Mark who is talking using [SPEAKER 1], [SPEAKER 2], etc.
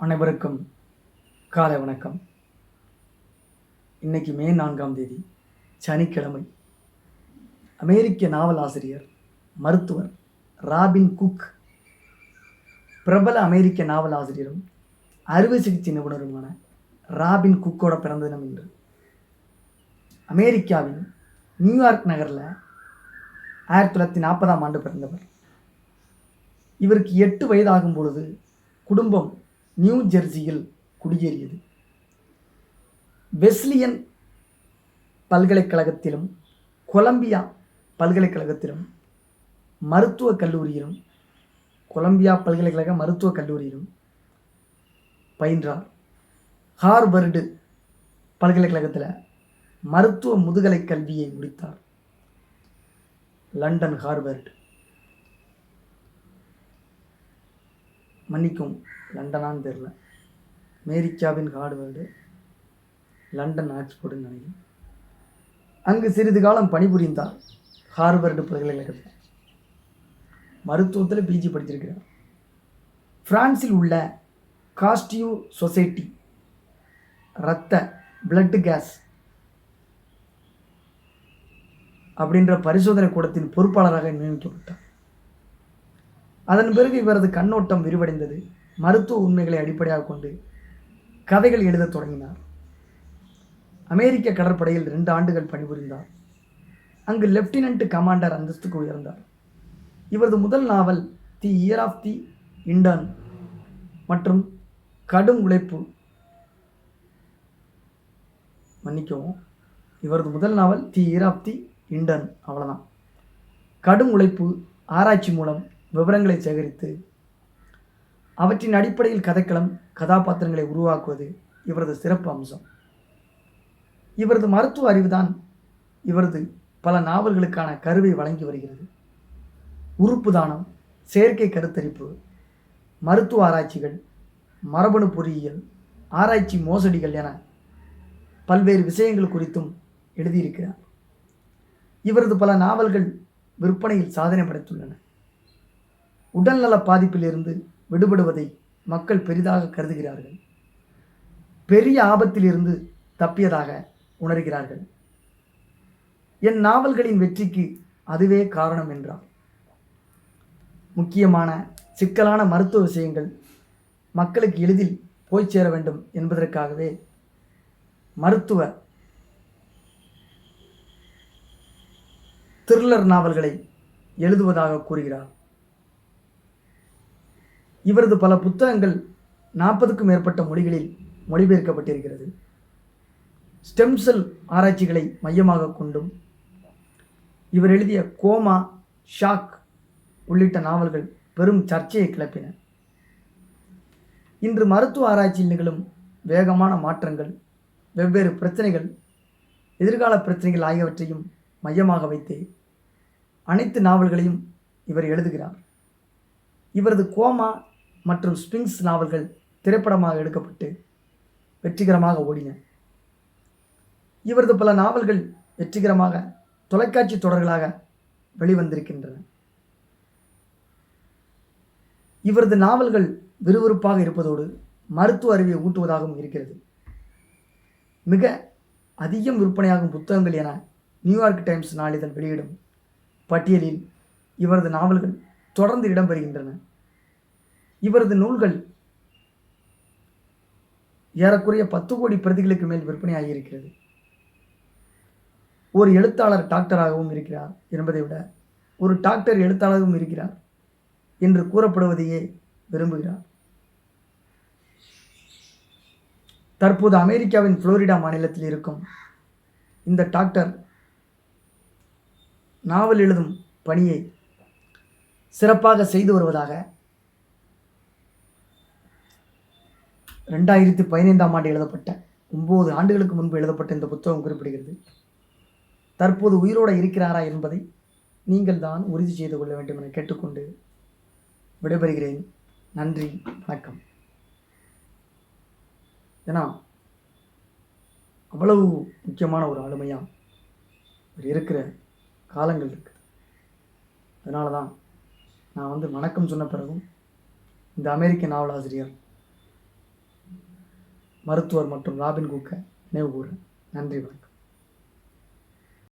[SPEAKER 1] அனைவருக்கும் காலை வணக்கம். இன்னைக்கு மே நான்காம் தேதி சனிக்கிழமை. அமெரிக்க நாவல் ஆசிரியர் மருத்துவர் ராபின் குக் பிரபல அமெரிக்க நாவல் ஆசிரியரும் அறுவை சிகிச்சை நிபுணருமான ராபின் குக்கோட பிறந்த தினம் இன்று. அமெரிக்காவின் நியூயார்க் நகரில் ஆயிரத்தி தொள்ளாயிரத்தி நாற்பதாம் ஆண்டு பிறந்தவர். இவருக்கு எட்டு வயதாகும் பொழுது குடும்பம் நியூ ஜெர்சியில் குடியேறியது. வெஸ்லியன் பல்கலைக்கழகத்திலும் கொலம்பியா பல்கலைக்கழகத்திலும் மருத்துவக் கல்லூரியிலும் கொலம்பியா பல்கலைக்கழக மருத்துவக் கல்லூரியிலும் பயின்றார். ஹார்வர்டு பல்கலைக்கழகத்தில் மருத்துவ முதுகலை கல்வியை முடித்தார். London Harvard. மன்னிக்கும். லண்டனான்னு தெரில அமெரிக்காவின் ஹார்ட்வேர்டு லண்டன் ஆக்ஸ்போர்டுன்னு நினைக்கிறேன். அங்கு சிறிது காலம் பணிபுரிந்தார். ஹார்வர்டு பல்கலைக்கழகத்தில். மருத்துவத்தில் பிஜி படிச்சிருக்கிறார் ஃப்ரான்ஸில் உள்ள காஸ்டியூ சொசைட்டி. இரத்த பிளட் கேஸ் அப்படின்ற பரிசோதனை கூடத்தின் பொறுப்பாளராக நியமிக்கப்பட்டார். அதன் பிறகு இவரது கண்ணோட்டம் விரிவடைந்தது. மருத்துவ உண்மைகளை அடிப்படையாக கொண்டு கதைகள் எழுதத் தொடங்கினார். அமெரிக்க கடற்படையில் ரெண்டு ஆண்டுகள் பணிபுரிந்தார். அங்கு லெப்டினன்ட் கமாண்டர் அந்தஸ்துக்கு உயர்ந்தார். இவரது முதல் நாவல் தி இயர் ஆஃப் தி இண்டன் மற்றும் கடும் உழைப்பு. மன்னிக்கவும் இவரது முதல் நாவல் தி இயர் ஆஃப் தி இண்டன் அவ்வளோதான் கடும் உழைப்பு ஆராய்ச்சி மூலம் விவரங்களை சேகரித்து அவற்றின் அடிப்படையில் கதைக்களம் கதாபாத்திரங்களை உருவாக்குவது இவரது சிறப்பு அம்சம். இவரது மருத்துவ அறிவுதான் இவரது பல நாவல்களுக்கான கருவை வழங்கி வருகிறது. உறுப்பு தானம் செயற்கை கருத்தரிப்பு மருத்துவ ஆராய்ச்சிகள் மரபணு பொறியியல் ஆராய்ச்சி மோசடிகள் என பல்வேறு விஷயங்கள் குறித்தும் எழுதியிருக்கிறார். இவரது பல நாவல்கள் விற்பனையில் சாதனை படைத்துள்ளன உடல்நல பாதிப்பிலிருந்து விடுபடுவதை மக்கள் பெரிதாக கருதுகிறார்கள். பெரிய ஆபத்திலிருந்து தப்பியதாக உணர்கிறார்கள். என் நாவல்களின் வெற்றிக்கு அதுவே காரணம் என்றார். முக்கியமான சிக்கலான மருத்துவ விஷயங்கள் மக்களுக்கு எளிதில் போய் சேர வேண்டும் என்பதற்காகவே மருத்துவ த்ரில்லர் நாவல்களை எழுதுவதாக கூறுகிறார். இவரது பல புத்தகங்கள் நாற்பதுக்கும் மேற்பட்ட மொழிகளில் மொழிபெயர்க்கப்பட்டிருக்கிறது. ஸ்டெம் செல் ஆராய்ச்சிகளை மையமாக கொண்டும் இவர் எழுதிய கோமா ஷாக் உள்ளிட்ட நாவல்கள் பெரும் சர்ச்சையை கிளப்பின. இன்று மருத்துவ ஆராய்ச்சியில் நிகழும் வேகமான மாற்றங்கள் வெவ்வேறு பிரச்சனைகள் எதிர்கால பிரச்சனைகள் ஆகியவற்றையும் மையமாக வைத்து அனைத்து நாவல்களையும் இவர் எழுதுகிறார். இவரது கோமா மற்றும் ஸ்பிங்ஸ் நாவல்கள் திரைப்படமாக எடுக்கப்பட்டு வெற்றிகரமாக ஓடின. இவரது பல நாவல்கள் வெற்றிகரமாக தொலைக்காட்சி தொடர்களாக வெளிவந்திருக்கின்றன. இவரது நாவல்கள் விறுவிறுப்பாக இருப்பதோடு மருத்துவ அறிவை ஊட்டுவதாகவும் இருக்கிறது. மிக அதிகம் விற்பனையாகும் புத்தகங்கள் என நியூயார்க் டைம்ஸ் நாளிதழ் வெளியிடும் பட்டியலில் இவரது நாவல்கள் தொடர்ந்து இடம்பெறுகின்றன. இவரது நூல்கள் ஏறக்குறைய பத்து கோடி பிரதிகளுக்கு மேல் விற்பனையாகி இருக்கிறது ஒரு எழுத்தாளர் டாக்டராகவும் இருக்கிறார் என்பதை விட ஒரு டாக்டர் எழுத்தாளரும் இருக்கிறார் என்று கூறப்படுவதையே விரும்புகிறார். தற்போது அமெரிக்காவின் புளோரிடா மாநிலத்தில் இருக்கும் இந்த டாக்டர் நாவல் எழுதும் பணியை சிறப்பாக செய்து வருவதாக ரெண்டாயிரத்தி பதினைந்தாம் ஆண்டு எழுதப்பட்ட ஒம்பது ஆண்டுகளுக்கு முன்பு எழுதப்பட்ட இந்த புத்தகம் குறிப்பிடுகிறது. தற்போது உயிரோடு இருக்கிறாரா என்பதை நீங்கள் தான் உறுதி செய்து கொள்ள வேண்டும் என கேட்டுக்கொண்டு விடைபெறுகிறேன். நன்றி வணக்கம். ஏன்னா அவ்வளவு முக்கியமான ஒரு ஆளுமையாக இவர் இருக்கிற காலங்கள் இருக்குது அதனால தான் நான் வந்து வணக்கம் சொன்ன பிறகும் இந்த அமெரிக்க நாவலாசிரியர் மருத்துவர் மற்றும் ராபின் குக்க நினைவு கூறுறேன் நன்றி வணக்கம்.